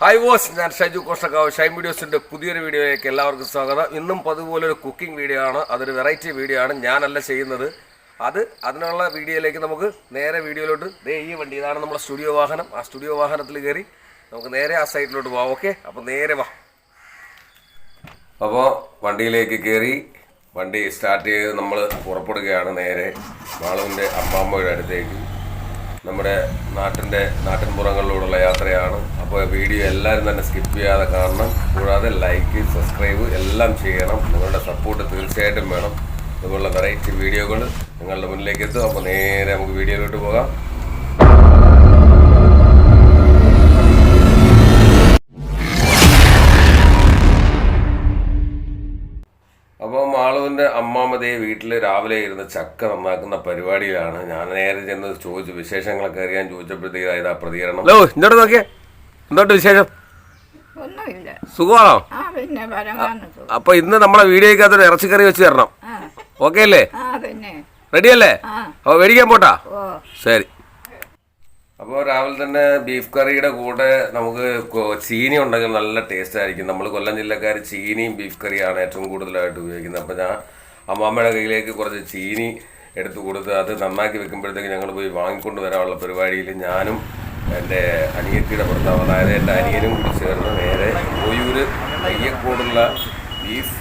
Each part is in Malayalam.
ഹായ് വോസ് ഞാൻ ഷൈജു കോഷക്കാവ് ഷൈൻ വീഡിയോസിന്റെ പുതിയൊരു വീഡിയോയിലേക്ക് എല്ലാവർക്കും സ്വാഗതം. ഇന്നും പതുപോലെ ഒരു കുക്കിംഗ് വീഡിയോ ആണ്. അതൊരു വെറൈറ്റി വീഡിയോ ആണ്. ഞാനല്ല ചെയ്യുന്നത്. അത് അതിനുള്ള വീഡിയോയിലേക്ക് നമുക്ക് നേരെ വീഡിയോയിലോട്ട് ദേ ഈ വണ്ടി. ഇതാണ് നമ്മുടെ സ്റ്റുഡിയോ വാഹനം. ആ സ്റ്റുഡിയോ വാഹനത്തിൽ കയറി നമുക്ക് നേരെ ആ സൈഡിലോട്ട് പോവാം. ഓക്കെ അപ്പോൾ നേരെ വാ. അപ്പോൾ വണ്ടിയിലേക്ക് കയറി വണ്ടി സ്റ്റാർട്ട് ചെയ്ത് നമ്മൾ പുറപ്പെടുകയാണ് നേരെ. മാളുവിന്റെ അമ്മാമ്മയുടെ അടുത്തേക്ക്. നമ്മുടെ നാട്ടിന്റെ നാട്ടിൻപുറങ്ങളിലൂടെയുള്ള യാത്രയാണ്. അപ്പോൾ വീഡിയോ എല്ലാവരും തന്നെ സ്കിപ്പ് ചെയ്യാതെ കാണണം. കൂടാതെ ലൈക്ക് സബ്സ്ക്രൈബ് എല്ലാം ചെയ്യണം. നിങ്ങളുടെ സപ്പോർട്ട് തീർച്ചയായിട്ടും വേണം. ഇതുപോലുള്ള വെറൈറ്റി വീഡിയോകൾ നിങ്ങളുടെ മുന്നിലേക്ക് എത്തും. അപ്പോൾ നേരെ നമുക്ക് വീഡിയോയിലോട്ട് പോകാം. മാളുവിന്റെ അമ്മാമതയെ വീട്ടിൽ രാവിലെ ഇരുന്ന് ചക്ക നന്നാക്കുന്ന പരിപാടിയിലാണ്. ഞാൻ നേരെ ചെന്ന് ചോദിച്ചു വിശേഷങ്ങളൊക്കെ അറിയാൻ ചോദിച്ചപ്പോഴത്തേക്ക് ആ പ്രതികരണം. ഹലോ ഇങ്ങോട്ട് നോക്കിയേ. എന്തോട്ട് വിശേഷം? ഒന്നുമില്ല. സുഖമാണോ? ആ പിന്നെ അപ്പോൾ ഇന്ന് നമ്മളെ വീഡിയോയ്ക്കകത്തൊരു ഇറച്ചിക്കറി വെച്ച് തരണം ആ. ഓക്കെ അല്ലേ? ആ പിന്നെ. റെഡി അല്ലേ ആ. അപ്പോൾ മേടിക്കാൻ പോട്ടാ? ഓ. ശരി. അപ്പോൾ രാവിലെ തന്നെ ബീഫ് കറിയുടെ കൂടെ നമുക്ക് ചീനി ഉണ്ടെങ്കിൽ നല്ല ടേസ്റ്റ് ആയിരിക്കും. നമ്മൾ കൊല്ലം ജില്ലക്കാർ ചീനിയും ബീഫ് കറിയാണ് ഏറ്റവും കൂടുതലായിട്ട് ഉപയോഗിക്കുന്നത്. അപ്പോൾ ഞാൻ അമ്മാമ്മയുടെ കയ്യിലേക്ക് കുറച്ച് ചീനി എടുത്തു കൊടുത്ത് അത് നന്നാക്കി വെക്കുമ്പോഴത്തേക്ക് ഞങ്ങൾ പോയി വാങ്ങിക്കൊണ്ട് വരാനുള്ള പരിപാടിയിൽ ഞാനും എന്റെ അനിയത്തിയുടെ ഭർത്താവ് അതായത് എന്റെ അനിയനും കൂടി ചേർന്ന് നേരെ ഓയൂര് അയ്യക്കോടുള്ള ബീഫ്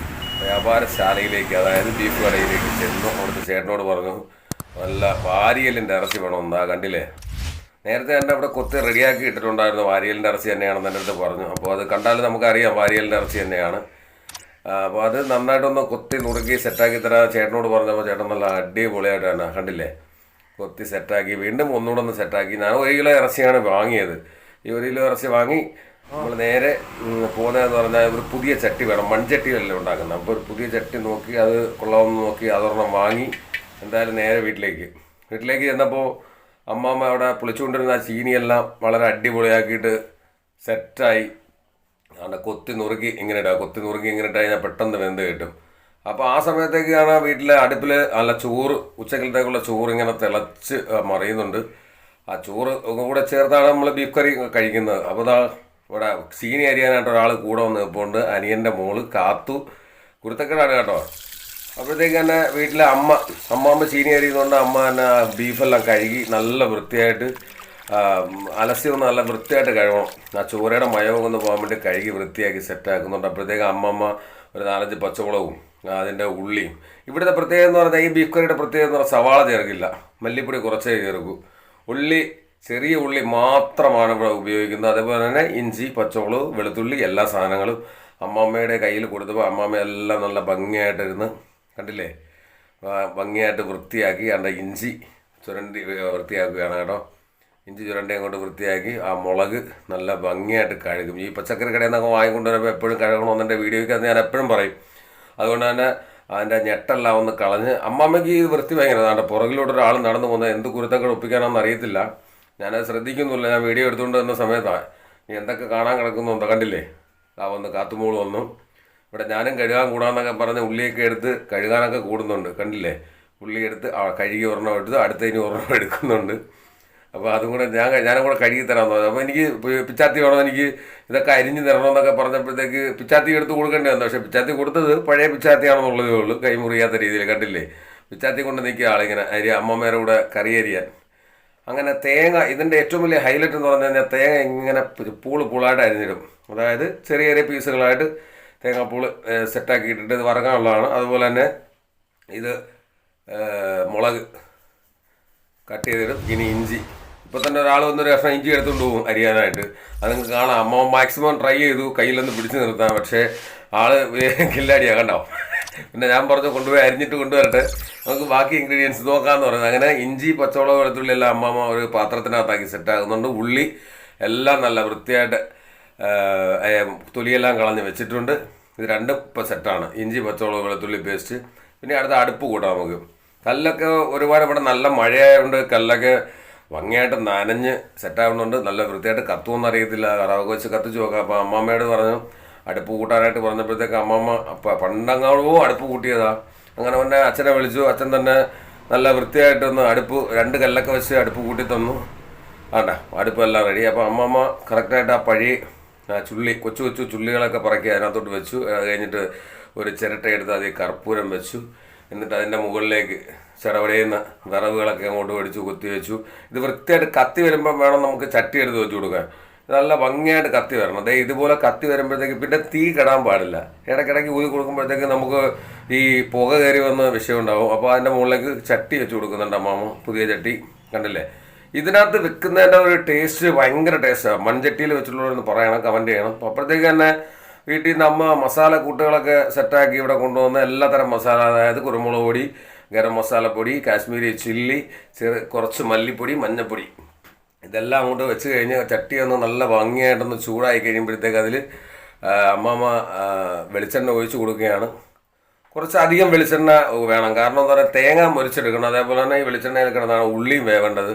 വ്യാപാരശാലയിലേക്ക് അതായത് ബീഫ് കടയിലേക്ക് ചെന്നു. അവിടുത്തെ ചേട്ടനോട് പറഞ്ഞു നല്ല വാരിയലിന്റെ ഇറച്ചി വേണം ഒന്നാ കണ്ടില്ലേ? നേരത്തെ എന്റെ അവിടെ കൊത്തി റെഡിയാക്കി ഇട്ടിട്ടുണ്ടായിരുന്നു വാരിയലിന്റെ ഇറച്ചി തന്നെയാണെന്ന് എന്റെ അടുത്ത് പറഞ്ഞു. അപ്പോൾ അത് കണ്ടാൽ നമുക്കറിയാം വാരിയലിന്റെ ഇറച്ചി തന്നെയാണ്. അപ്പോൾ അത് നന്നായിട്ടൊന്ന് കൊത്തി നുറുക്കി സെറ്റാക്കി തരാൻ ചേട്ടനോട് പറഞ്ഞപ്പോൾ ചേട്ടൻ നല്ല അടിപൊളിയായിട്ടാണ്. കണ്ടില്ലേ? കൊത്തി സെറ്റാക്കി വീണ്ടും ഒന്നുകൂടെ ഒന്ന് സെറ്റാക്കി. ഞാൻ ഒരു കിലോ ഇറച്ചിയാണ് വാങ്ങിയത്. ഈ ഒരു കിലോ ഇറച്ചി വാങ്ങി നമ്മൾ നേരെ പോകുന്നതെന്ന് പറഞ്ഞാൽ ഒരു പുതിയ ചട്ടി വേണം. മൺചട്ടിയല്ലേ ഉണ്ടാക്കുന്നത്? അപ്പോൾ ഒരു പുതിയ ചട്ടി നോക്കി അത് കൊള്ളാമെന്ന് നോക്കി അതൊരെണ്ണം വാങ്ങി എന്തായാലും നേരെ വീട്ടിലേക്ക്. വീട്ടിലേക്ക് ചെന്നപ്പോൾ അമ്മാമ്മ അവിടെ പൊളിച്ചുകൊണ്ടിരുന്ന ആ ചീനിയെല്ലാം വളരെ അടിപൊളിയാക്കിയിട്ട് സെറ്റായി. അവിടെ കൊത്തി നുറുക്കി ഇങ്ങനെ ഇടുക കൊത്തി നുറുക്കി ഇങ്ങനെ ഇട്ട് കഴിഞ്ഞാൽ പെട്ടെന്ന് വെന്ത് കിട്ടും. അപ്പോൾ ആ സമയത്തേക്കാണ് വീട്ടിലെ അടുപ്പിൽ നല്ല ചോറ് ഉച്ചക്കലത്തേക്കുള്ള ചോറ് ഇങ്ങനെ തിളച്ച് മറിയുന്നുണ്ട്. ആ ചോറ് കൂടെ ചേർത്താണ് നമ്മൾ ബീഫ് കറി കഴിക്കുന്നത്. അപ്പോൾ ഇതാ ഇവിടെ സീനി അരിയാനായിട്ട് ഒരാൾ കൂടെ വന്ന് നിൽപ്പുണ്ട് അനിയന്റെ മോൾ കാത്തു. കുരുത്തക്കേടാണ് കേട്ടോ. അപ്പോഴത്തേക്ക് തന്നെ വീട്ടിലെ അമ്മ അമ്മാമ്മ ചീനി അരിയുന്നതുകൊണ്ട് അമ്മ തന്നെ ബീഫെല്ലാം കഴുകി നല്ല വൃത്തിയായിട്ട് അലസ്യം അലസി ഒന്ന് നല്ല വൃത്തിയായിട്ട് കഴുകണം. ആ ചോരയുടെ മയവും ഒന്ന് പോകാൻ വേണ്ടി കഴുകി വൃത്തിയാക്കി സെറ്റാക്കുന്നുണ്ട്. അപ്പോഴത്തേക്ക് അമ്മമ്മ ഒരു നാലഞ്ച് പച്ചമുളകും അതിന്റെ ഉള്ളിയും. ഇവിടുത്തെ പ്രത്യേകത എന്ന് പറഞ്ഞാൽ ഈ ബീഫ് കറിയുടെ പ്രത്യേകത എന്ന് പറഞ്ഞാൽ സവാള ചേർക്കില്ല. മല്ലിപ്പൊടി കുറച്ചേ ചേർക്കൂ. ഉള്ളി ചെറിയ ഉള്ളി മാത്രമാണ് ഇവിടെ ഉപയോഗിക്കുന്നത്. അതേപോലെ തന്നെ ഇഞ്ചി പച്ചമുളക് വെളുത്തുള്ളി എല്ലാ സാധനങ്ങളും അമ്മാമ്മയുടെ കയ്യിൽ കൊടുത്തപ്പോൾ അമ്മാമ്മ എല്ലാം നല്ല ഭംഗിയായിട്ടിരുന്ന് കണ്ടില്ലേ? ഭംഗിയായിട്ട് വൃത്തിയാക്കി അതിന്റെ ഇഞ്ചി ചുരണ്ടി വൃത്തിയാക്കുകയാണ് കേട്ടോ. ഇഞ്ചി ചുരണ്ടി അങ്ങോട്ട് വൃത്തിയാക്കി ആ മുളക് നല്ല ഭംഗിയായിട്ട് കഴുകും. ഈ പച്ചക്കറി കടയിൽ നിന്നൊക്കെ വാങ്ങിക്കൊണ്ട് വരുമ്പോൾ എപ്പോഴും കഴുകണമെന്ന് വീഡിയോയ്ക്ക് വീഡിയോയ്ക്ക് ഞാൻ എപ്പോഴും പറയും. അതുകൊണ്ട് തന്നെ അതിന്റെ ഞെട്ടെല്ലാം ഒന്ന് കളഞ്ഞ് അമ്മാമ്മയ്ക്ക് ഈ വൃത്തി ഭയങ്കര പുറകിലോട്ട് ഒരാൾ നടന്നു പോകുന്നത് എന്ത് കുരുത്തൊക്കെ ഒപ്പിക്കാനാണെന്ന് അറിയത്തില്ല. ഞാനത് ശ്രദ്ധിക്കുന്നില്ല ഞാൻ വീഡിയോ എടുത്തുകൊണ്ട് വന്ന സമയത്താണ് നീ എന്തൊക്കെ കാണാൻ കിടക്കുന്നു? കണ്ടില്ലേ? ആ വന്ന് കാത്തുമോൾ വന്നു. ഇവിടെ ഞാനും കഴുകാൻ കൂടാന്നൊക്കെ പറഞ്ഞ് ഉള്ളിയൊക്കെ എടുത്ത് കഴുകാനൊക്കെ കൂടുന്നുണ്ട്. കണ്ടില്ലേ? ഉള്ളി എടുത്ത് കഴുകി ഒരെണ്ണം എടുത്ത് അടുത്തതിന് ഒരെണ്ണം എടുക്കുന്നുണ്ട്. അപ്പോൾ അതും കൂടെ ഞാൻ ഞാനും കൂടെ കഴുകി തരാമെന്ന് പറഞ്ഞു. അപ്പോൾ എനിക്ക് പിച്ചാത്തി വേണം? എനിക്ക് ഇതൊക്കെ അരിഞ്ഞ് തരണമെന്നൊക്കെ പറഞ്ഞപ്പോഴത്തേക്ക് പിച്ചാത്തി എടുത്ത് കൊടുക്കേണ്ടി വന്നു. പക്ഷേ പിച്ചാത്തി കൊടുത്തത് പഴയ പിച്ചാത്തിയാണെന്നുള്ളതേ ഉള്ളൂ. കൈ മുറിയാത്ത രീതിയിൽ കണ്ടില്ലേ? പിച്ചാത്തി കൊണ്ട് നിൽക്കുക ആളിങ്ങനെ. അരി അമ്മമ്മേരെ കൂടെ കറി അരിയാൻ. അങ്ങനെ തേങ്ങ ഇതിന്റെ ഏറ്റവും വലിയ ഹൈലൈറ്റ് എന്ന് പറഞ്ഞു കഴിഞ്ഞാൽ തേങ്ങ ഇങ്ങനെ പൂൾ പൂളായിട്ട് അരിഞ്ഞിടും. അതായത് ചെറിയ ചെറിയ പീസുകളായിട്ട് തേങ്ങാപ്പൂൾ സെറ്റാക്കിയിട്ടുണ്ട്. ഇത് വറങ്ങാനുള്ളതാണ് അതുപോലെ തന്നെ ഇത് മുളക് കട്ട് ചെയ്തിടും. ഇനി ഇഞ്ചി. ഇപ്പോൾ തന്നെ ഒരാൾ വന്നൊരു കഷ്ണം ഇഞ്ചി എടുത്തുകൊണ്ട് പോകും അരിയാനായിട്ട്. അത് നിങ്ങൾക്ക് കാണാം. അമ്മ മാക്സിമം ട്രൈ ചെയ്തു. കയ്യിലൊന്ന് പിടിച്ചു നിർത്താം. പക്ഷേ ആൾ കില്ലാടിയാ കണ്ടോ? പിന്നെ ഞാൻ പറഞ്ഞു കൊണ്ടുപോയി അരിഞ്ഞിട്ട് കൊണ്ടുവരട്ടെ. നമുക്ക് ബാക്കി ഇൻഗ്രീഡിയൻസ് നോക്കാമെന്ന് പറയുന്നത്. അങ്ങനെ ഇഞ്ചി പച്ചമുളക് വെളുത്തുള്ളി എല്ലാം അമ്മമ്മ ഒരു പാത്രത്തിനകത്താക്കി സെറ്റാകുന്നുണ്ട് ഉള്ളി എല്ലാം നല്ല വൃത്തിയായിട്ട് തൊലിയെല്ലാം കളഞ്ഞ് വെച്ചിട്ടുണ്ട്. ഇത് രണ്ടും ഇപ്പോൾ സെറ്റാണ് ഇഞ്ചി പച്ചമുളക് വെളുത്തുള്ളി പേസ്റ്റ് പിന്നെ അടുത്ത അടുപ്പ് കൂട്ടാം നമുക്ക്. കല്ലൊക്കെ ഒരുപാട് ഇവിടെ നല്ല മഴയായതുകൊണ്ട് കല്ലൊക്കെ ഭംഗിയായിട്ട് നനഞ്ഞ് സെറ്റാകുന്നുണ്ട് നല്ല വൃത്തിയായിട്ട് കത്തുമെന്ന് അറിയത്തില്ല. കറാവൊക്കെ വെച്ച് കത്തിച്ച് നോക്കാം അപ്പോൾ അമ്മാമ്മയോട് പറഞ്ഞു അടുപ്പ് കൂട്ടാനായിട്ട് പറഞ്ഞപ്പോഴത്തേക്ക് അമ്മാമ്മ അപ്പം പണ്ടങ്ങാവോ അടുപ്പ് കൂട്ടിയതാ. അങ്ങനെ പിന്നെ അച്ഛനെ വിളിച്ചു. അച്ഛൻ തന്നെ നല്ല വൃത്തിയായിട്ടൊന്ന് അടുപ്പ് രണ്ട് കല്ലൊക്കെ വെച്ച് അടുപ്പ് കൂട്ടി തന്നു. ആണ്ട അടുപ്പെല്ലാം റെഡി അപ്പോൾ അമ്മമ്മ കറക്റ്റായിട്ട് ആ പഴി ചുള്ളി കൊച്ചു കൊച്ചു ചുള്ളികളൊക്കെ പറക്കി അതിനകത്തോട്ട് വെച്ചു. അത് കഴിഞ്ഞിട്ട് ഒരു ചിരട്ട എടുത്ത് അതിൽ കർപ്പൂരം വെച്ചു. എന്നിട്ട് അതിന്റെ മുകളിലേക്ക് ചിടവടയുന്ന വിറവുകളൊക്കെ അങ്ങോട്ട് മേടിച്ചു കുത്തി വെച്ചു. ഇത് വൃത്തിയായിട്ട് കത്തി വരുമ്പോൾ വേണം നമുക്ക് ചട്ടി എടുത്ത് വെച്ചു കൊടുക്കാൻ. നല്ല ഭംഗിയായിട്ട് കത്തി വരണം. അതായത് ഇതുപോലെ കത്തി വരുമ്പോഴത്തേക്ക് പിന്നെ തീ കെടാൻ പാടില്ല. ഇടയ്ക്കിടയ്ക്ക് ഊതി കൊടുക്കുമ്പോഴത്തേക്ക് നമുക്ക് ഈ പുക കയറി വന്ന വിഷയം ഉണ്ടാവും. അപ്പോൾ അതിന്റെ മുകളിലേക്ക് ചട്ടി വെച്ച് കൊടുക്കുന്നുണ്ട് അമ്മാമ. പുതിയ ചട്ടി. കണ്ടില്ലേ? ഇതിനകത്ത് വെക്കുന്നതിന്റെ ഒരു ടേസ്റ്റ് ഭയങ്കര ടേസ്റ്റാണ് മൺചട്ടിയിൽ വെച്ചിട്ടുള്ളവരെന്ന് പറയണം കമന്റ് ചെയ്യണം. അപ്പോൾ അപ്പോഴത്തേക്ക് തന്നെ വീട്ടിൽ നിന്ന് അമ്മ മസാല കൂട്ടുകളൊക്കെ സെറ്റാക്കി ഇവിടെ കൊണ്ടുവന്ന് എല്ലാത്തരം മസാല അതായത് കുരുമുളക് പൊടി ഗരം മസാലപ്പൊടി കാശ്മീരി ചില്ലി ചെറു കുറച്ച് മല്ലിപ്പൊടി മഞ്ഞൾപ്പൊടി ഇതെല്ലാം അങ്ങോട്ട് വെച്ച് കഴിഞ്ഞ് ചട്ടി ഒന്ന് നല്ല ഭംഗിയായിട്ടൊന്ന് ചൂടായി കഴിയുമ്പോഴത്തേക്ക് അതിൽ അമ്മാമ്മ വെളിച്ചെണ്ണ ഒഴിച്ച് കൊടുക്കുകയാണ്. കുറച്ച് അധികം വെളിച്ചെണ്ണ വേണം. കാരണം എന്താ പറയുക തേങ്ങ മുരിച്ചെടുക്കണം. അതേപോലെ തന്നെ ഈ വെളിച്ചെണ്ണയിൽ കിടന്നാണ് ഉള്ളിയും വേവേണ്ടത്.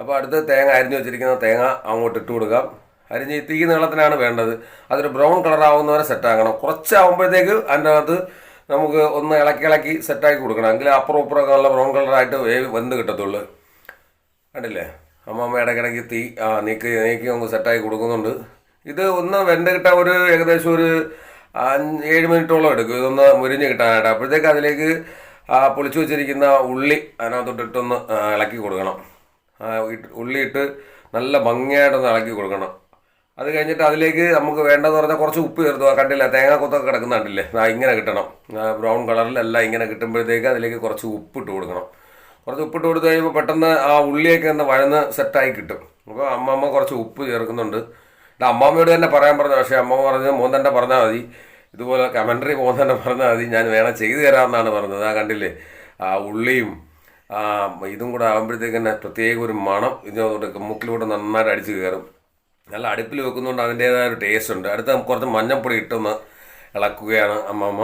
അപ്പോൾ അടുത്ത് തേങ്ങ അരിഞ്ഞു വെച്ചിരിക്കുന്ന തേങ്ങ അങ്ങോട്ട് ഇട്ട് കൊടുക്കാം. അരിഞ്ഞ് തീ നീളത്തിനാണ് വേണ്ടത്. അതൊരു ബ്രൗൺ കളർ ആവുന്നവരെ സെറ്റാക്കണം കുറച്ചാകുമ്പോഴത്തേക്ക് അതിന്റെ അകത്ത് നമുക്ക് ഒന്ന് ഇളക്കി ഇളക്കി സെറ്റാക്കി കൊടുക്കണം. എങ്കിൽ അപ്പുറം ഇപ്പുറമൊക്കെ നല്ല ബ്രൗൺ കളറായിട്ട് വേവ് വെന്ത് കിട്ടത്തുള്ളൂ. കണ്ടില്ലേ? അമ്മമ്മ ഇടയ്ക്കിടയ്ക്ക് തീ ആ നീക്കി നീക്കി നമുക്ക് സെറ്റാക്കി കൊടുക്കുന്നുണ്ട്. ഇത് ഒന്ന് വെന്ത് കിട്ടാൻ ഒരു ഏകദേശം ഒരു ഏഴ് മിനിറ്റോളം എടുക്കും. ഇതൊന്ന് മുരിഞ്ഞ് കിട്ടാനായിട്ട്. അപ്പോഴത്തേക്ക് അതിലേക്ക് പൊളിച്ചു വെച്ചിരിക്കുന്ന ഉള്ളി അതിനകത്തോട്ടിട്ടൊന്ന് ഇളക്കി കൊടുക്കണം. ആ, നല്ല ഭംഗിയായിട്ടൊന്ന് ഇളക്കി കൊടുക്കണം. അത് കഴിഞ്ഞിട്ട് അതിലേക്ക് നമുക്ക് വേണ്ടതെന്ന് പറഞ്ഞാൽ കുറച്ച് ഉപ്പ് ചേർത്തു കണ്ടില്ല തേങ്ങ കൊത്തൊക്കെ കിടക്കുന്ന കണ്ടില്ലേ ആ ഇങ്ങനെ കിട്ടണം. ബ്രൗൺ കളറിലെല്ലാം ഇങ്ങനെ കിട്ടുമ്പോഴത്തേക്ക് അതിലേക്ക് കുറച്ച് ഉപ്പിട്ട് കൊടുക്കണം. കുറച്ച് ഉപ്പിട്ട് കൊടുത്തു കഴിയുമ്പോൾ പെട്ടെന്ന് ആ ഉള്ളിയൊക്കെ ഒന്ന് വഴന്ന് സെറ്റായി കിട്ടും. അപ്പോൾ അമ്മമ്മ കുറച്ച് ഉപ്പ് ചേർക്കുന്നുണ്ട്. എന്റെ അമ്മാമ്മയോട് തന്നെ പറയാൻ പറഞ്ഞു പക്ഷേ അമ്മമ്മ പറഞ്ഞത് മോൻ തന്നെ പറഞ്ഞാൽ മതി. ഇതുപോലെ കമൻട്രി മോൻ തന്നെ പറഞ്ഞാൽ മതി. ഞാൻ വേണം ചെയ്തു തരാമെന്നാണ് പറഞ്ഞത്. ആ കണ്ടില്ലേ ആ ഉള്ളിയും ഇതും കൂടെ ആകുമ്പോഴത്തേക്ക് തന്നെ പ്രത്യേക ഒരു മണം ഇതിനകത്തോട്ട് മുക്കിലൂടെ നന്നായിട്ട് അടിച്ചു കയറും. നല്ല അടുപ്പിൽ വെക്കുന്നതുകൊണ്ട് അതിന്റേതായ ഒരു ടേസ്റ്റ് ഉണ്ട്. അടുത്ത കുറച്ച് മഞ്ഞപ്പൊടി ഇട്ടൊന്ന് ഇളക്കുകയാണ് അമ്മമ്മ.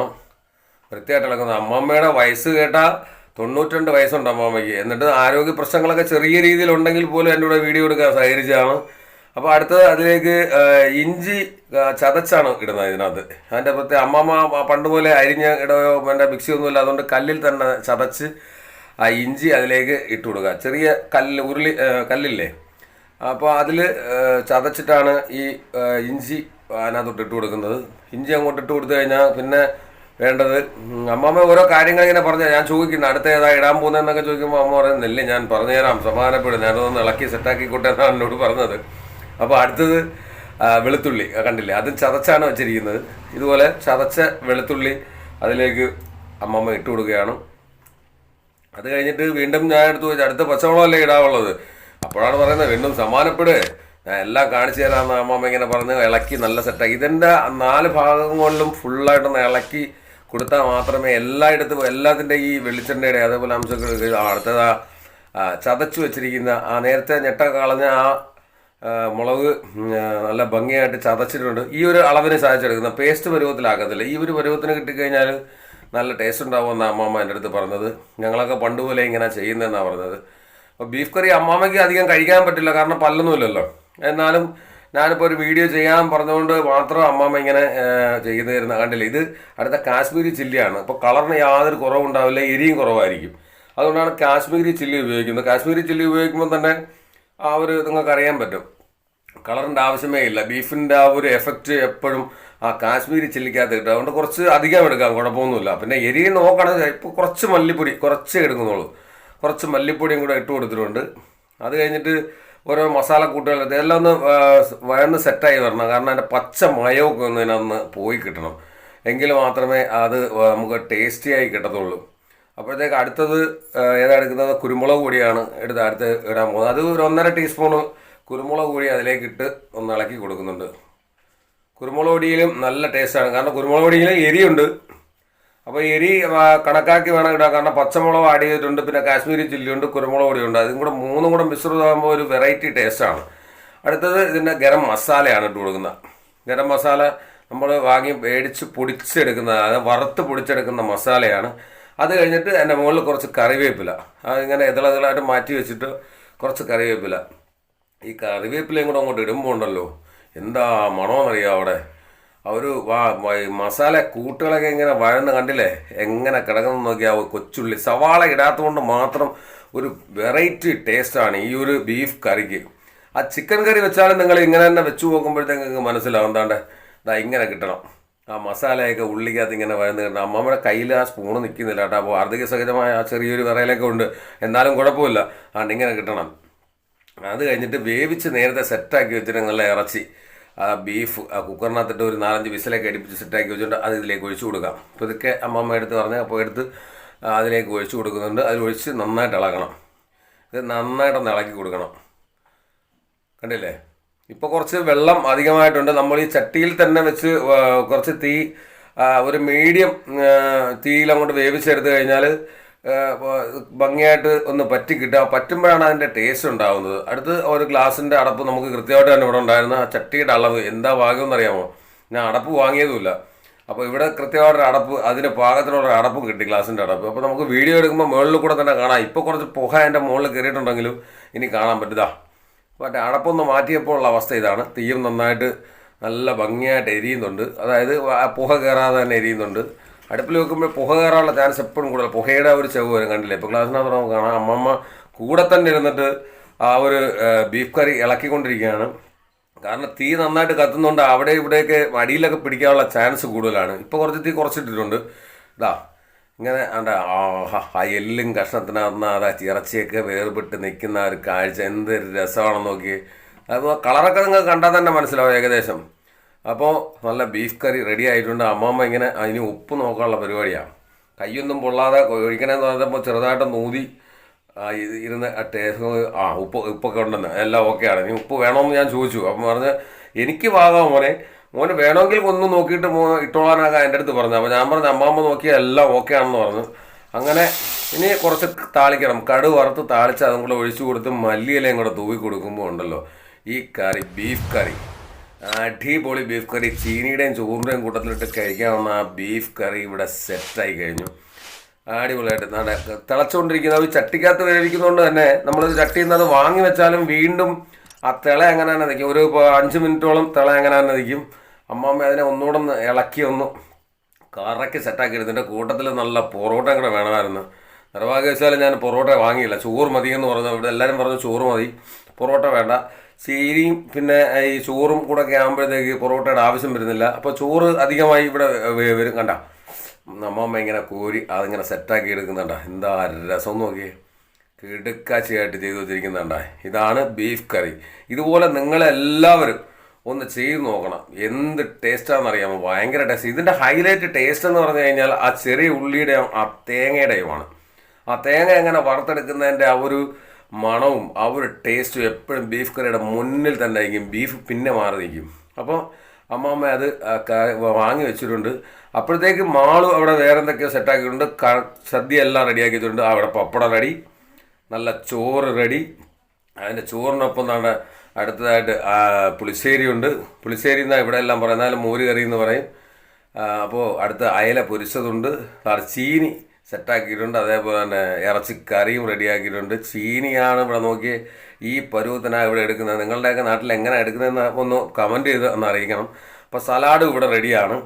വൃത്തിയായിട്ട് ഇളക്കുന്നത്. അമ്മമ്മയുടെ വയസ്സ് കേട്ടാൽ തൊണ്ണൂറ്റിരണ്ട് വയസ്സുണ്ട് അമ്മമ്മയ്ക്ക്. എന്നിട്ട് ആരോഗ്യ പ്രശ്നങ്ങളൊക്കെ ചെറിയ രീതിയിൽ ഉണ്ടെങ്കിൽ പോലും എന്റെ കൂടെ വീഡിയോ എടുക്കാൻ സഹകരിച്ചതാണ്. അപ്പോൾ അടുത്തത് അതിലേക്ക് ഇഞ്ചി ചതച്ചാണ് ഇടുന്നത് ഇതിനകത്ത്. അതിന്റെ പ്രത്യേക അമ്മമ്മ പണ്ട് പോലെ അരിഞ്ഞ് ഇടയോ എന്റെ മിക്സി ഒന്നുമില്ല. അതുകൊണ്ട് കല്ലിൽ തന്നെ ചതച്ച് ആ ഇഞ്ചി അതിലേക്ക് ഇട്ട് കൊടുക്കുക. ചെറിയ കല്ല് ഉരുളി കല്ലില്ലേ? അപ്പോൾ അതിൽ ചതച്ചിട്ടാണ് ഈ ഇഞ്ചി അതിനകത്തോട്ട് ഇട്ട് കൊടുക്കുന്നത്. ഇഞ്ചി അങ്ങോട്ട് ഇട്ട് കൊടുത്തു കഴിഞ്ഞാൽ പിന്നെ വേണ്ടത് അമ്മാമ്മ ഓരോ കാര്യങ്ങൾ ഇങ്ങനെ പറഞ്ഞു ഞാൻ ചോദിക്കുന്നു അടുത്ത ഏതാ ഇടാൻ പോകുന്നതെന്നൊക്കെ ചോദിക്കുമ്പോൾ അമ്മ പറയുന്നില്ല ഞാൻ പറഞ്ഞു തരാം. സമാധാനപ്പെടും. ഞാനതൊന്ന് ഇളക്കി സെറ്റാക്കിക്കോട്ടെ എന്നാണ് എന്നോട് പറഞ്ഞത്. അപ്പോൾ അടുത്തത് വെളുത്തുള്ളി. കണ്ടില്ലേ? അതും ചതച്ചാണ് വെച്ചിരിക്കുന്നത്. ഇതുപോലെ ചതച്ച വെളുത്തുള്ളി അതിലേക്ക് അമ്മമ്മ ഇട്ട് കൊടുക്കുകയാണ്. അത് കഴിഞ്ഞിട്ട് വീണ്ടും ഞാൻ എടുത്തു വെച്ച് അടുത്ത പച്ചവളമല്ലേ ഇടാവുള്ളത്. അപ്പോഴാണ് പറയുന്നത് വീണ്ടും സമാനപ്പെട്. ഞാൻ എല്ലാം കാണിച്ചു തരാമെന്ന് അമ്മമ്മ ഇങ്ങനെ പറഞ്ഞ് ഇളക്കി നല്ല സെറ്റാക്കി ഇതിന്റെ നാല് ഭാഗങ്ങളിലും ഫുള്ളായിട്ടൊന്ന് ഇളക്കി കൊടുത്താൽ മാത്രമേ എല്ലായിടത്തും എല്ലാത്തിന്റെ ഈ വെളിച്ചെണ്ണയുടെ അതേപോലെ അംശങ്ങൾ അടുത്തത് ചതച്ചു വെച്ചിരിക്കുന്ന ആ നേരത്തെ ഞെട്ട കളഞ്ഞ ആ, മുളക് നല്ല ഭംഗിയായിട്ട് ചതച്ചിട്ടുണ്ട്. ഈ ഒരു അളവിന് സാധിച്ചെടുക്കുന്ന പേസ്റ്റ് പരുവത്തിലാക്കത്തില്ല ഈ ഒരു പരുവത്തിന് കിട്ടിക്കഴിഞ്ഞാൽ നല്ല ടേസ്റ്റ് ഉണ്ടാവുമെന്ന് അമ്മാമ്മ എന്റെ അടുത്ത് പറഞ്ഞത്. ഞങ്ങളൊക്കെ പണ്ട് പോലെ ഇങ്ങനെ ചെയ്യുന്നതെന്നാണ് പറഞ്ഞത്. അപ്പോൾ ബീഫ് കറി അമ്മാമ്മയ്ക്ക് അധികം കഴിക്കാൻ പറ്റില്ല കാരണം പല്ലൊന്നുമില്ലല്ലോ എന്നാലും ഞാനിപ്പോൾ ഒരു വീഡിയോ ചെയ്യാൻ പറഞ്ഞുകൊണ്ട് മാത്രം അമ്മാമ്മ ഇങ്ങനെ ചെയ്തു കണ്ടില്ല? ഇത് അടുത്ത കാശ്മീരി ചില്ലിയാണ്. അപ്പോൾ കളറിന് യാതൊരു കുറവുണ്ടാവില്ല എരിയും കുറവായിരിക്കും. അതുകൊണ്ടാണ് കാശ്മീരി ചില്ലി ഉപയോഗിക്കുന്നത്. കാശ്മീരി ചില്ലി ഉപയോഗിക്കുമ്പോൾ തന്നെ ആ ഒരു നിങ്ങൾക്ക് അറിയാൻ പറ്റും. കളറിന്റെ ആവശ്യമേ ഇല്ല. ബീഫിന്റെ ആ ഒരു എഫക്റ്റ് എപ്പോഴും ആ കാശ്മീരി ചില്ലിക്കകത്ത് കിട്ടും. അതുകൊണ്ട് കുറച്ച് അധികം എടുക്കാം. കുഴപ്പമൊന്നുമില്ല. പിന്നെ എരി നോക്കണം ഇപ്പോൾ കുറച്ച് മല്ലിപ്പൊടി കുറച്ച് എടുക്കുന്നുള്ളൂ. കുറച്ച് മല്ലിപ്പൊടിയും കൂടെ ഇട്ട് കൊടുത്തിട്ടുണ്ട്. അത് കഴിഞ്ഞിട്ട് ഓരോ മസാല കൂട്ടുകൾ ഇതെല്ലാം ഒന്ന് വഴന്ന് സെറ്റായി വരണം. കാരണം അതിന്റെ പച്ച മയമൊക്കെ ഒന്ന് ഇതിനൊന്ന് പോയി കിട്ടണം. എങ്കിൽ മാത്രമേ അത് നമുക്ക് ടേസ്റ്റിയായി കിട്ടത്തുള്ളൂ. അപ്പോഴത്തേക്ക് അടുത്തത് ഏതാ എടുക്കുന്നത്? കുരുമുളക് പൊടിയാണ് എടുത്ത് അടുത്ത് ഇടാൻ പോകുന്നത്. അത് ഒരു ഒന്നര ടീസ്പൂണ് കുരുമുളക് പൊടി അതിലേക്ക് ഇട്ട് ഒന്ന് ഇളക്കി കൊടുക്കുന്നുണ്ട്. കുരുമുളക് പൊടിയിലും നല്ല ടേസ്റ്റാണ് കാരണം കുരുമുളക് പൊടിയിലും എരിയുണ്ട്. അപ്പോൾ എരി കണക്കാക്കി വേണം ഇടാൻ. കാരണം പച്ചമുളക് ആഡ് ചെയ്തിട്ടുണ്ട്. പിന്നെ കാശ്മീരി ചില്ലിയുണ്ട് കുരുമുളക് പൊടിയുണ്ട്. അതും കൂടെ മൂന്നും കൂടെ മിശ്രിതമാകുമ്പോൾ ഒരു വെറൈറ്റി ടേസ്റ്റാണ് അടുത്തത് ഇതിന്റെ ഗരം മസാലയാണ് ഇട്ട് കൊടുക്കുന്നത്. ഗരം മസാല നമ്മൾ വാങ്ങി മേടിച്ച് പൊടിച്ചെടുക്കുന്ന അത് വറുത്ത് പൊടിച്ചെടുക്കുന്ന മസാലയാണ്. അത് കഴിഞ്ഞിട്ട് എന്റെ മുകളിൽ കുറച്ച് കറിവേപ്പില. അതിങ്ങനെ ഇതളതിളായിട്ട് മാറ്റി വെച്ചിട്ട് കുറച്ച് കറിവേപ്പില. ഈ കറിവേപ്പിലയും കൂടെ അങ്ങോട്ട് ഇടുമ്പോൾ ഉണ്ടല്ലോ എന്താ മണമെന്നറിയാം അവിടെ? ഈ മസാല കൂട്ടുകളൊക്കെ ഇങ്ങനെ വഴന്ന് കണ്ടില്ലേ? എങ്ങനെ കിടക്കുന്നു നോക്കിയാൽ കൊച്ചുള്ളി. സവാള ഇടാത്തതുകൊണ്ട് മാത്രം ഒരു വെറൈറ്റി ടേസ്റ്റാണ് ഈ ഒരു ബീഫ് കറിക്ക്. ആ ചിക്കൻ കറി വെച്ചാലും നിങ്ങൾ ഇങ്ങനെ തന്നെ വെച്ച് നോക്കുമ്പോഴത്തേക്ക് മനസ്സിലാവും. എന്താണ്ട്? ഇതാ ഇങ്ങനെ കിട്ടണം. ആ മസാലയൊക്കെ ഉള്ളിക്കകത്ത് ഇങ്ങനെ വഴന്ന് കിട്ടണം. അമ്മമ്മയുടെ കയ്യിൽ ആ സ്പൂണ് നിൽക്കുന്നില്ല കേട്ടോ. അപ്പോൾ വാർദ്ധക്യ സഹജമായ ആ ചെറിയൊരു വിറയിലൊക്കെ ഉണ്ട്. എന്നാലും കുഴപ്പമില്ല. അതുകൊണ്ട് ഇങ്ങനെ കിട്ടണം. അത് കഴിഞ്ഞിട്ട് വേവിച്ച് നേരത്തെ സെറ്റാക്കി വെച്ചിട്ട് നല്ല ഇറച്ചി ആ ബീഫ് ആ കുക്കറിനകത്തിട്ട് ഒരു നാലഞ്ച് വിസിലൊക്കെ അടിപ്പിച്ച് സെറ്റാക്കി വെച്ചിട്ട് അത് ഇതിലേക്ക് ഒഴിച്ചു കൊടുക്കാം. അപ്പോൾ ഇതൊക്കെ അമ്മമ്മ എടുത്ത് പറഞ്ഞ് അപ്പോൾ എടുത്ത് അതിലേക്ക് ഒഴിച്ചു കൊടുക്കുന്നുണ്ട്. അതിൽ ഒഴിച്ച് നന്നായിട്ട് ഇളകണം. ഇത് നന്നായിട്ടൊന്ന് ഇളക്കി കൊടുക്കണം. കണ്ടില്ലേ? ഇപ്പോൾ കുറച്ച് വെള്ളം അധികമായിട്ടുണ്ട്. നമ്മൾ ഈ ചട്ടിയിൽ തന്നെ വെച്ച് കുറച്ച് തീ ഒരു മീഡിയം തീയിൽ അങ്ങോട്ട് വേവിച്ചെടുത്ത് കഴിഞ്ഞാൽ ഭംഗിയായിട്ട് ഒന്ന് പറ്റി കിട്ടുക. പറ്റുമ്പോഴാണ് അതിന്റെ ടേസ്റ്റ് ഉണ്ടാകുന്നത് അടുത്ത് ഒരു ഗ്ലാസിന്റെ അടപ്പ് നമുക്ക് കൃത്യമായിട്ട് തന്നെ ഇവിടെ ഉണ്ടായിരുന്നു. ആ ചട്ടിയുടെ അളവ് എന്താ ഭാഗ്യം അറിയാമോ? ഞാൻ അടപ്പ് വാങ്ങിയതുമില്ല. അപ്പോൾ ഇവിടെ കൃത്യമായിട്ടൊരു അടപ്പ് അതിന് പാകത്തിനുള്ള അടപ്പും കിട്ടി ഗ്ലാസിന്റെ അടപ്പ്. അപ്പോൾ നമുക്ക് വീഡിയോ എടുക്കുമ്പോൾ മുകളിൽ കൂടെ തന്നെ കാണാം. ഇപ്പോൾ കുറച്ച് പുക എന്റെ മുകളിൽ കയറിയിട്ടുണ്ടെങ്കിലും ഇനി കാണാൻ പറ്റുതാ മറ്റേ അടപ്പൊന്ന് മാറ്റിയപ്പോൾ ഉള്ള അവസ്ഥ ഇതാണ്. തീയും നന്നായിട്ട് നല്ല ഭംഗിയായിട്ട് എരിയുന്നുണ്ട്. അതായത് പുഹ കയറാതെ തന്നെ എരിയുന്നുണ്ട്. അടുപ്പിൽ വെക്കുമ്പോൾ പുക കയറാനുള്ള ചാൻസ് എപ്പോഴും കൂടുതൽ. പുകയുടെ ഒരു ചെവ് വരും കണ്ടില്ലേ? ഇപ്പോൾ ക്ലാസ്സിനകത്ത് നമുക്ക് കാണാം. അമ്മമ്മ കൂടെ തന്നെ ഇരുന്നിട്ട് ആ ഒരു ബീഫ് കറി ഇളക്കിക്കൊണ്ടിരിക്കുകയാണ്. കാരണം തീ നന്നായിട്ട് കത്തുന്നതുകൊണ്ട് അവിടെ ഇവിടെയൊക്കെ അടിയിലൊക്കെ പിടിക്കാനുള്ള ചാൻസ് കൂടുതലാണ്. ഇപ്പോൾ കുറച്ച് തീ കുറച്ചിട്ടിട്ടുണ്ട്. ഇതാ ഇങ്ങനെ ആഹാ ആ എല്ലും കഷ്ണത്തിനകത്തുനിന്ന് ആ ഇറച്ചിയൊക്കെ വേർപെട്ട് നിൽക്കുന്ന ഒരു കാഴ്ച. എന്തൊരു രസമാണെന്ന് നോക്കി അത് കളറൊക്കെ നിങ്ങൾ കണ്ടാൽ തന്നെ മനസ്സിലാവും ഏകദേശം. അപ്പോൾ നല്ല ബീഫ് കറി റെഡി ആയിട്ടുണ്ട്. അമ്മാമ്മ ഇങ്ങനെ അതിന് ഉപ്പ് നോക്കാനുള്ള പരിപാടിയാണ്. കൈയൊന്നും പൊള്ളാതെ ഒഴിക്കണമെന്ന് പറഞ്ഞപ്പോൾ ചെറുതായിട്ട് നൂതി ഇരുന്ന് ടേസ്റ്റ് ആ ഉപ്പ് ഉപ്പൊക്കെ ഉണ്ടെന്ന്. എല്ലാം ഓക്കെയാണ് ഇനി ഉപ്പ് വേണമെന്ന് ഞാൻ ചോദിച്ചു. അപ്പം പറഞ്ഞ് എനിക്ക് പാകാം മോനെ. മോന് വേണമെങ്കിൽ ഒന്ന് നോക്കിയിട്ട് മോ ഇട്ടോളാനാകാൻ എന്റെ അടുത്ത് പറഞ്ഞു അപ്പോൾ ഞാൻ പറഞ്ഞു അമ്മാമ്മ നോക്കിയാൽ എല്ലാം ഓക്കെ ആണെന്ന് പറഞ്ഞു. അങ്ങനെ ഇനി കുറച്ച് താളിക്കണം. കടു വറുത്ത് താളിച്ച് അതും കൂടെ ഒഴിച്ചു കൊടുത്ത് മല്ലിയിലയും കൂടെ തൂവി കൊടുക്കുമ്പോൾ ഉണ്ടല്ലോ ഈ കറി ബീഫ് കറി അടിപൊളി ബീഫ് കറി ചീനിയുടെയും ചോറിന്റെയും കൂട്ടത്തിലിട്ട് കഴിക്കാവുന്ന ആ ബീഫ് കറി ഇവിടെ സെറ്റായി കഴിഞ്ഞു. അടിപൊളിയായിട്ട് നട തിളച്ചുകൊണ്ടിരിക്കുന്ന ഒരു ചട്ടിക്കകത്ത് വേവിക്കുന്നതുകൊണ്ട് തന്നെ നമ്മൾ ചട്ടിയിൽ നിന്ന് അത് വാങ്ങി വെച്ചാലും വീണ്ടും ആ തിള എങ്ങനെ തന്നെ നിൽക്കും ഒരു അഞ്ച് മിനിറ്റോളം തിള എങ്ങനെ തന്നെ നിൽക്കും അമ്മാമ്മ അതിനെ ഒന്നുകൂടെ ഒന്ന് ഇളക്കി ഒന്ന് കറക്കി സെറ്റാക്കി എടുത്തിന്റെ കൂട്ടത്തിൽ നല്ല പൊറോട്ട കൂടെ വേണമായിരുന്നു. നിർഭാഗ്യവശാലും ഞാൻ പൊറോട്ട വാങ്ങിയില്ല. ചോറ് മതി എന്ന് പറഞ്ഞു ഇവിടെ എല്ലാവരും പറഞ്ഞു ചോറ് മതി. പൊറോട്ട വേണ്ട. ചീനിയും പിന്നെ ഈ ചോറും കൂടെ ഒക്കെ ആകുമ്പോഴത്തേക്ക് പൊറോട്ടയുടെ ആവശ്യം വരുന്നില്ല. അപ്പോൾ ചോറ് അധികമായി ഇവിടെ വരും. കണ്ട? നമ്മമ്മ ഇങ്ങനെ കോരി അതിങ്ങനെ സെറ്റാക്കി എടുക്കുന്നുണ്ട എന്താ രസം നോക്കിയേ. കിടുക്കാച്ചയായിട്ട് ചെയ്തു വെച്ചിരിക്കുന്നുണ്ട ഇതാണ് ബീഫ് കറി ഇതുപോലെ നിങ്ങളെല്ലാവരും ഒന്ന് ചെയ്ത് നോക്കണം. എന്ത് ടേസ്റ്റാണെന്നറിയാമോ ഭയങ്കര ടേസ്റ്റ് ഇതിന്റെ ഹൈലൈറ്റ് ടേസ്റ്റ് എന്ന് പറഞ്ഞു കഴിഞ്ഞാൽ ആ ചെറിയ ഉള്ളിയുടെയും ആ തേങ്ങയുടെയുമാണ്. ആ തേങ്ങ എങ്ങനെ വറുത്തെടുക്കുന്നതിന്റെ ആ ഒരു മണവും ആ ഒരു ടേസ്റ്റും എപ്പോഴും ബീഫ് കറിയുടെ മുന്നിൽ തന്നെ ആയിരിക്കും ബീഫ് പിന്നെ മാറി നിൽക്കും. അപ്പോൾ അമ്മാമ്മ അത് വാങ്ങി വെച്ചിട്ടുണ്ട്. അപ്പോഴത്തേക്ക് മാളും അവിടെ വേറെ എന്തൊക്കെയോ സെറ്റാക്കിയിട്ടുണ്ട് സദ്യ എല്ലാം റെഡിയാക്കി വെച്ചിട്ടുണ്ട് അവിടെ പപ്പടം റെഡി നല്ല ചോറ് റെഡി അതിന്റെ ചോറിനൊപ്പം തന്നെ അടുത്തതായിട്ട് പുളിശ്ശേരി ഉണ്ട്. പുളിശ്ശേരി എന്നാണ് ഇവിടെ എല്ലാം പറയുന്നത്? മോര് കറി എന്ന് പറയും. അപ്പോൾ അടുത്ത അയല പൊരിച്ചതുണ്ട്. അവിടെ ചീനി സെറ്റാക്കിയിട്ടുണ്ട്. അതേപോലെ തന്നെ ഇറച്ചി കറിയും റെഡിയാക്കിയിട്ടുണ്ട്. ചീനിയാണ് ഇവിടെ നോക്കി ഈ പരുവത്തിന ഇവിടെ എടുക്കുന്നത്. നിങ്ങളുടെയൊക്കെ നാട്ടിൽ എങ്ങനെ എടുക്കുന്നതെന്ന് ഒന്ന് കമന്റ് ചെയ്ത് ഒന്ന് അറിയിക്കണം. അപ്പോൾ സലാഡും ഇവിടെ റെഡിയാണ്.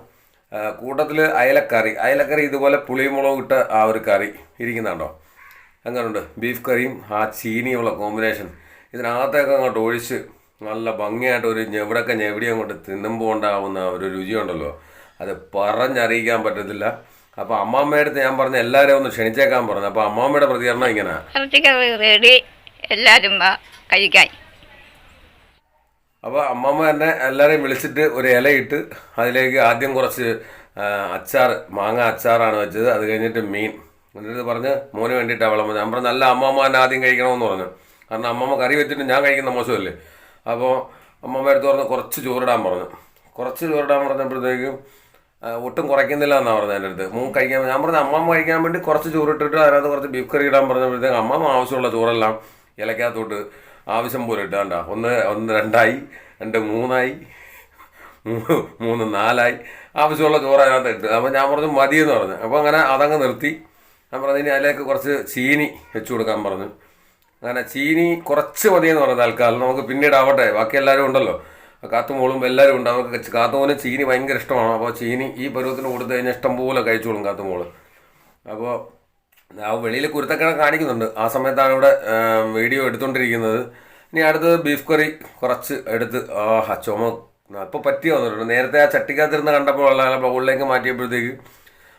കൂട്ടത്തിൽ അയലക്കറി. അയലക്കറി ഇതുപോലെ പുളിമുളക് ഇട്ട ആ ഒരു കറി ഇരിക്കുന്നുണ്ടോ? അങ്ങനെയുണ്ട് ബീഫ് കറിയും ആ ചീനിയുള്ള കോമ്പിനേഷൻ. ഇതിനകത്തേക്ക് അങ്ങോട്ട് ഒഴിച്ച് നല്ല ഭംഗിയായിട്ട് ഒരു ഞെവിടൊക്കെ ഞെവിടി അങ്ങോട്ട് തിന്നുമ്പോൾ ഉണ്ടാവുന്ന ഒരു രുചിയുണ്ടല്ലോ. അത് പറഞ്ഞറിയിക്കാൻ പറ്റത്തില്ല. അപ്പോൾ അമ്മാമ്മയുടെ ഞാൻ പറഞ്ഞ എല്ലാരും ഒന്ന് ക്ഷണിച്ചേക്കാൻ പറഞ്ഞു. അപ്പൊ അമ്മാമ്മയുടെ പ്രതികരണം ഇങ്ങനെ. ഇറച്ചിക്കറി റെഡി എല്ലാവരും വാ കഴിക്കാൻ. അപ്പോൾ അമ്മമ്മ തന്നെ എല്ലാവരെയും വിളിച്ചിട്ട് ഒരു ഇലയിട്ട് അതിലേക്ക് ആദ്യം കുറച്ച് അച്ചാർ മാങ്ങ അച്ചാറാണ് വെച്ചത്. അത് കഴിഞ്ഞിട്ട് മീൻ. എന്നിട്ട് പറഞ്ഞ് മോന് വേണ്ടിയിട്ടാണ് വിളമ്പ് ഞാൻ പറഞ്ഞു നല്ല അമ്മമ്മ തന്നെ ആദ്യം കഴിക്കണമെന്ന് പറഞ്ഞു. കാരണം അമ്മമ്മ കറി വെച്ചിട്ട് ഞാൻ കഴിക്കുന്ന മോശമല്ലേ? അപ്പോൾ അമ്മമ്മ എടുത്ത് പറഞ്ഞ് കുറച്ച് ചോറിടാൻ പറഞ്ഞു. കുറച്ച് ചോറിടാൻ പറഞ്ഞപ്പോഴത്തേക്കും ഒട്ടും കുറയ്ക്കുന്നില്ല എന്നാണ് പറഞ്ഞത് എന്റെ അടുത്ത്. മൂന്ന് കഴിക്കാൻ ഞാൻ പറഞ്ഞു അമ്മ കഴിക്കാൻ വേണ്ടി കുറച്ച് ചോറിട്ടിട്ട് അതിനകത്ത് കുറച്ച് ബീഫ് കറി ഇടാൻ പറഞ്ഞപ്പോഴത്തേക്ക് അമ്മ ആവശ്യമുള്ള ചോറെല്ലാം ഇലക്കകത്തോട്ട് ആവശ്യം പോലെ ഇട്ടാണ്ട. ഒന്ന് ഒന്ന് രണ്ടായി രണ്ട് മൂന്നായി മൂന്ന് നാലായി ആവശ്യമുള്ള ചോറ് അതിനകത്ത് ഇട്ട്. അപ്പോൾ ഞാൻ പറഞ്ഞു മതിയെന്ന് പറഞ്ഞു. അപ്പോൾ അങ്ങനെ അതങ്ങ് നിർത്തി. ഞാൻ പറഞ്ഞു ഇനി അതിലേക്ക് കുറച്ച് ചീനി വെച്ചു കൊടുക്കാൻ പറഞ്ഞു. അങ്ങനെ ചീനി കുറച്ച് മതിയെന്ന് പറഞ്ഞു തൽക്കാലം നമുക്ക് പിന്നീട് ആവട്ടെ. ബാക്കി എല്ലാവരും ഉണ്ടല്ലോ. കാത്തുമോളും എല്ലാവരും ഉണ്ട് അവർക്ക് കാത്തുമോന് ചീനി ഭയങ്കര ഇഷ്ടമാണ്. അപ്പോൾ ചീനി ഈ പരുവത്തിന് കൊടുത്തു കഴിഞ്ഞാൽ ഇഷ്ടം പോലെ കഴിച്ചോളും കാത്തുമോൾ അപ്പോൾ ആ വെളിയിൽ കുരുത്തക്കിഴങ്ങ് കാണിക്കുന്നുണ്ട്. ആ സമയത്താണ് ഇവിടെ വീഡിയോ എടുത്തുകൊണ്ടിരിക്കുന്നത് ഇനി അടുത്തത് ബീഫ് കറി കുറച്ച് എടുത്ത് ആ ചുമ ഇപ്പോൾ പറ്റി വന്നിട്ടുണ്ട്. നേരത്തെ ആ ചട്ടിക്കകത്തിരുന്ന് കണ്ടപ്പോൾ ഉള്ള ബൗളിലേക്ക് മാറ്റിയപ്പോഴത്തേക്ക്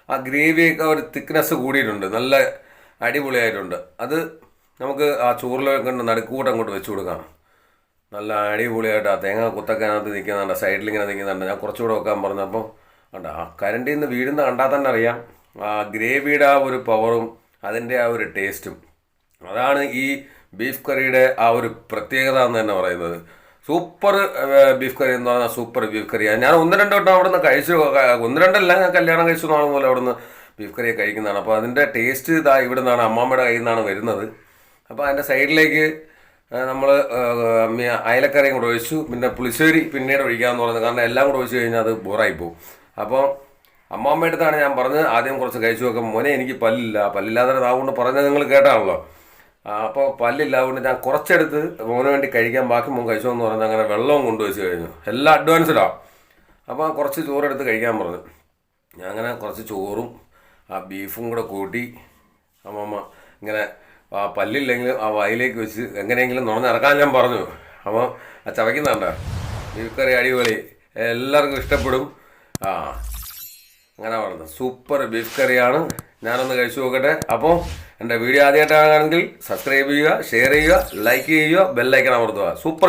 ആ ഗ്രേവിയൊക്കെ ഒരു തിക്നെസ് കൂടിയിട്ടുണ്ട്. നല്ല അടിപൊളിയായിട്ടുണ്ട്. അത് നമുക്ക് ആ ചോറിലൊക്കെ നടുക്കൂട്ട് അങ്ങോട്ട് വെച്ച് കൊടുക്കാം. നല്ല അടിപൊളിയായിട്ട്. ആ തേങ്ങ കുത്തക്കനകത്ത് നിൽക്കുന്നുണ്ട് സൈഡിൽ ഇങ്ങനെ നിൽക്കുന്നുണ്ട് ഞാൻ കുറച്ചുകൂടെ വെക്കാൻ പറഞ്ഞപ്പോൾ ഉണ്ട് ആ കരണ്ടിൽ നിന്ന് വീഴുന്ന കണ്ടാൽ തന്നെ അറിയാം. ആ ഗ്രേവിയുടെ ആ ഒരു പവറും അതിന്റെ ആ ഒരു ടേസ്റ്റും അതാണ് ഈ ബീഫ് കറിയുടെ ആ ഒരു പ്രത്യേകത എന്ന് തന്നെ പറയുന്നത്. സൂപ്പർ ബീഫ് കറി എന്ന് പറഞ്ഞാൽ സൂപ്പർ ബീഫ് കറിയാണ് ഞാൻ ഒന്ന് രണ്ട് വട്ടം അവിടെ നിന്ന് കഴിച്ചു ഒന്ന് രണ്ടല്ല ഞാൻ കല്യാണം കഴിച്ചു നാളെ പോലെ അവിടെ നിന്ന് ബീഫ് കറിയെ കഴിക്കുന്നതാണ്. അപ്പോൾ അതിന്റെ ടേസ്റ്റ് ഇതാ ഇവിടെ നിന്നാണ് അമ്മാമ്മയുടെ കയ്യിൽ നിന്നാണ് വരുന്നത്. അപ്പോൾ അതിന്റെ സൈഡിലേക്ക് നമ്മൾ അയലക്കറിയും കൂടെ ഒഴിച്ചു. പിന്നെ പുളിശ്ശേരി പിന്നീട് ഒഴിക്കാമെന്ന് പറഞ്ഞത് കാരണം എല്ലാം കൂടെ ഒഴിച്ചു കഴിഞ്ഞാൽ അത് ബോറായി പോകും അപ്പോൾ അമ്മാമ്മയുടെ അടുത്താണ് ഞാൻ പറഞ്ഞത്. ആദ്യം കുറച്ച് കഴിച്ചു നോക്കാം. മോനെ എനിക്ക് പല്ലില്ല. പല്ലില്ലാതെ താവുകൊണ്ട് പറഞ്ഞത് നിങ്ങൾ കേട്ടാണല്ലോ. അപ്പോൾ പല്ലില്ലാതുകൊണ്ട് ഞാൻ കുറച്ചെടുത്ത് മോന് വേണ്ടി കഴിക്കാൻ ബാക്കി മോൻ കഴിച്ചു എന്ന് പറഞ്ഞ് അങ്ങനെ വെള്ളവും കൊണ്ടുവച്ച് കഴിഞ്ഞു. എല്ലാം അഡ്വാൻസ്ഡാണ് അപ്പോൾ കുറച്ച് ചോറെടുത്ത് കഴിക്കാൻ പറഞ്ഞു. ഞാൻ അങ്ങനെ കുറച്ച് ചോറും ആ ബീഫും കൂടെ കൂട്ടി അമ്മമ്മ ഇങ്ങനെ ആ പല്ലില്ലെങ്കിലും ആ വായിലേക്ക് വെച്ച് എങ്ങനെയെങ്കിലും നുണഞ്ഞിറക്കാൻ ഞാൻ പറഞ്ഞു. അപ്പോൾ ആ ചവയ്ക്കുന്നുണ്ട ബീഫ് കറി അടിപൊളി. എല്ലാവർക്കും ഇഷ്ടപ്പെടും. ആ അങ്ങനെ പറഞ്ഞത്. സൂപ്പർ ബീഫ് കറിയാണ്. ഞാനൊന്ന് കഴിച്ചു നോക്കട്ടെ. അപ്പോൾ എന്റെ വീഡിയോ ആദ്യമായിട്ടാണെങ്കിൽ സബ്സ്ക്രൈബ് ചെയ്യുക ഷെയർ ചെയ്യുക ലൈക്ക് ചെയ്യുക ബെല്ലൈക്കൺ അമർത്തുക. സൂപ്പർ